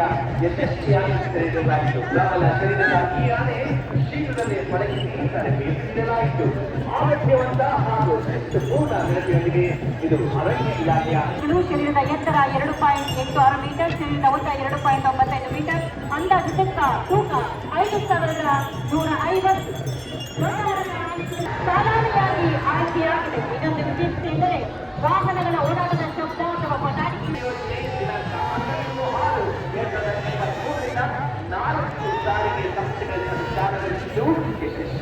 ಇಲಾಖೆಯ ಯಶಸ್ವಿಯಾಗಿ ಶರೀರದ ಈ ಆನೆ ಶೀಘ್ರದಲ್ಲಿ ಆರೋಗ್ಯವಂತ ಹಾಗೂ ಪೂರ್ಣ ಇದು ಅರಣ್ಯ ಇಲಾಖೆಯ ಶರೀರದ ಎತ್ತರ ಎರಡು ಪಾಯಿಂಟ್ ಎಂಟು ಆರು ಮೀಟರ್ ಶರೀರದ ಉದ್ದ ಎರಡು ಪಾಯಿಂಟ್ ಒಂಬತ್ತೈದು ಮೀಟರ್, ಅಂದಾಜು ತೂಕ ತೂಕ ಐದು ಸಾವಿರದ ನೂರ ಐವತ್ತು. ಸಾಧಾರಣವಾಗಿ ಆಯ್ಕೆಯಾಗಿದೆ. ಇನ್ನೊಂದು ವಿಶೇಷತೆ ಎಂದರೆ ವಾಹನಗಳ ಓಡಾಟದ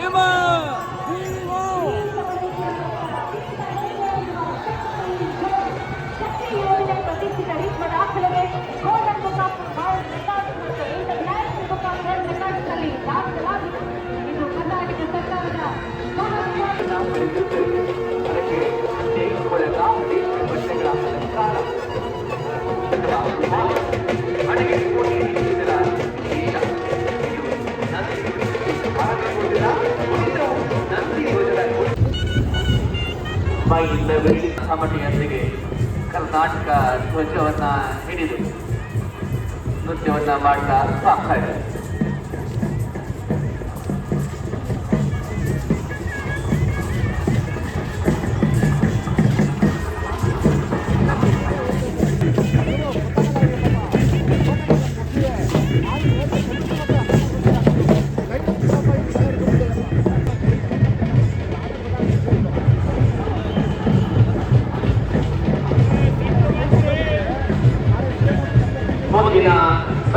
મેમા ಮೈಯಿಂದ ಬೆಳ್ಳಿ ಸಾಮಾನ್ಯರಿಗೆ ಕರ್ನಾಟಕ ಧ್ವಜವನ್ನು ಹಿಡಿದು ನೃತ್ಯವನ್ನು ಮಾಡ್ತಾ ಮುಂದಿನ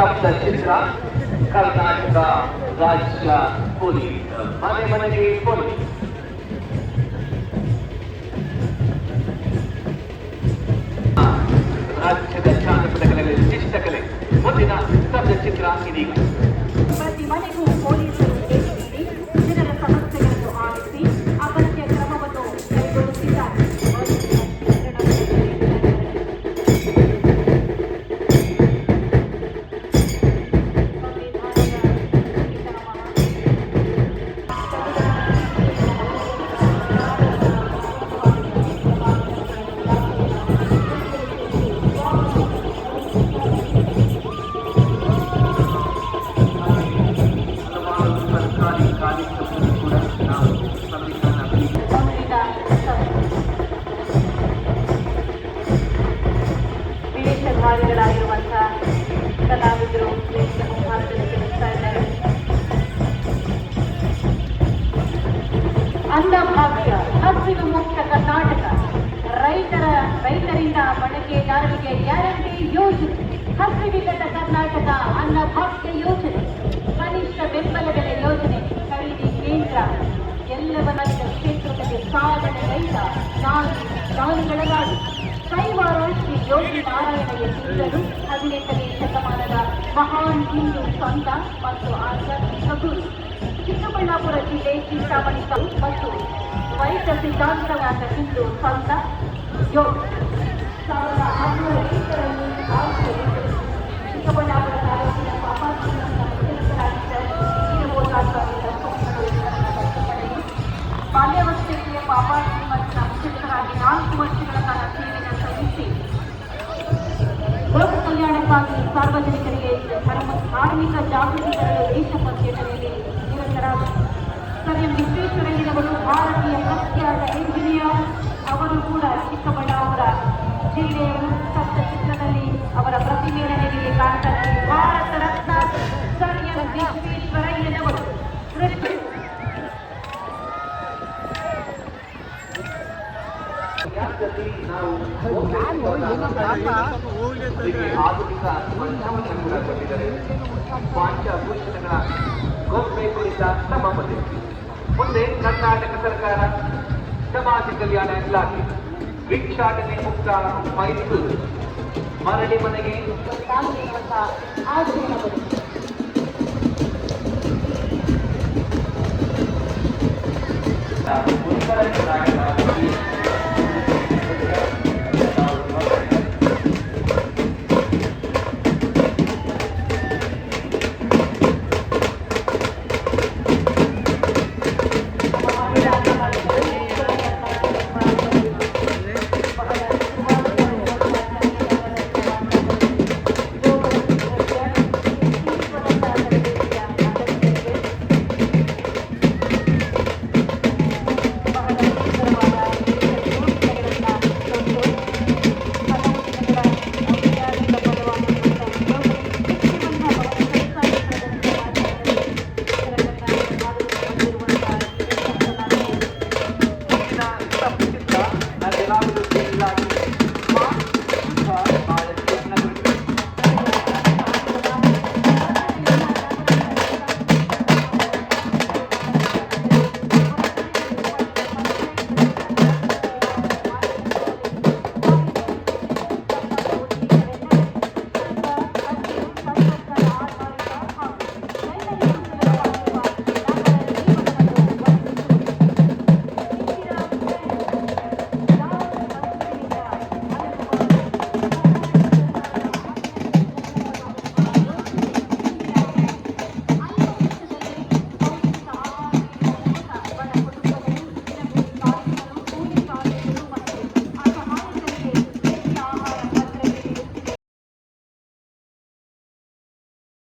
ಸಪ್ತ ಚಿತ್ರ ಕರ್ನಾಟಕ ರಾಜ್ಯ ಪೊಲೀಸ್ ಮನೆ ಮನೆಗೆ ಪೊಲೀಸ್ ರಾಜ್ಯದ ಜಾನಪದಗಳಲ್ಲಿ ವಿಶಿಷ್ಟ ಕಲೆ ಮುಂದಿನ ಸಪ್ತ ಚಿತ್ರ ಇದೀಗ ಬಳಕೆದಾರರಿಗೆ ಗ್ಯಾರಂಟಿ ಯೋಜನೆ. ಹಸಿವಿಲ್ಲದ ಕರ್ನಾಟಕ ಅನ್ನಭಾಗ್ಯ ಯೋಜನೆ. ಕನಿಷ್ಠ ಬೆಂಬಲ ಬೆಲೆ ಯೋಜನೆ ಖರೀದಿ ಕೇಂದ್ರ. ಎಲ್ಲವನ್ನ ಕ್ಷೇತ್ರದಲ್ಲಿ ಸಾಧನೆ ರೈತ ನಾನು ನಾನುಗಳ ನಾಡು ಕೈವಾರ ಶ್ರೀ ಯೋಗಿ ನಾರಾಯಣ ಯತೀಂದ್ರರು ಹದಿನೆಂಟನೇ ಶತಮಾನದ ಮಹಾನ್ ಹಿಂದೂ ಸಂತ ಮತ್ತು ಆಧ್ಯಾತ್ಮಿಕ ಗುರು ಚಿಕ್ಕಬಳ್ಳಾಪುರ ಜಿಲ್ಲೆ ಚಿಂತಾಮಣಿ ಮತ್ತು ವೈದ್ಯ ಸಿದ್ಧಾಂತವಾದ ಹಿಂದೂ ಸಂತ ಯೋಗ. ಸಾವಿರದ ಆರುನೂರ ಎಂಟರಲ್ಲಿ ಆವಿರ್ಭವಿಸಿದರು. ಚಿಕ್ಕಬಳ್ಳಾಪುರ ತಾಲೂಕಿನ ಪಾಪಾತ್ಮಕ ಮುಖ್ಯಸ್ಥರಾಗಿದ್ದ ವೀರಭೋಜಾಚಾರ್ಯರ ಸೋಮರು ಇವರನ್ನು ದತ್ತು ಪಡೆದು ಬಾಲ್ಯಾವಸ್ಥೆಯಲ್ಲಿ ಪಾಪಾತ್ಮಕ ಮುಖ್ಯಸ್ಥರಾಗಿ ನಾಲ್ಕು ವರ್ಷಗಳ ಕಾಲ ಸೇವೆಯನ್ನು ಸಲ್ಲಿಸಿ ಲೋಕ ಕಲ್ಯಾಣಕ್ಕಾಗಿ ಸಾರ್ವಜನಿಕರಿಗೆ ಧರ್ಮ ಧಾರ್ಮಿಕ ಜಾಗೃತಿ ತರಲು ದೇಶ ಪರ್ಯಟನೆಯಲ್ಲಿ ನಿರತರಾದರು ಸರ್ ಎಂ ವಿಶ್ವೇಶ್ವರಯ್ಯನವರು ಭಾರತೀಯ ಪ್ರಖ್ಯಾತ ಇಂಜಿನಿಯರ್ ಅವರು ಕೂಡ ಚಿಕ್ಕಬಳ್ಳಾಪುರ ಜಿಲ್ಲೆಯವರು ಸಪ್ತ ಚಿತ್ರದಲ್ಲಿ ಅವರ ಪ್ರತಿಮೆಯನ್ನು ನಿಮಗೆ ಕಾಣ್ತಾರೆ ಭಾರತ ರತ್ನ ವಿಶ್ವೇಶ್ವರಯ್ಯನವರು ಆಧುನಿಕ ಕೊಟ್ಟಿದ್ದಾರೆ ಪಂಚಭೂಷಣಗಳ ನಮ್ಮ ಸಭಾಪತಿ ಮುಂದೆ ಕರ್ನಾಟಕ ಸರ್ಕಾರ ಸಮಾಜ ಕಲ್ಯಾಣ ಇಲಾಖೆ ಭಿಕ್ಷಾಟನೆ ಮುಕ್ತ ಮೈಸೂರು. ಮರಳಿ ಮನೆಗೆ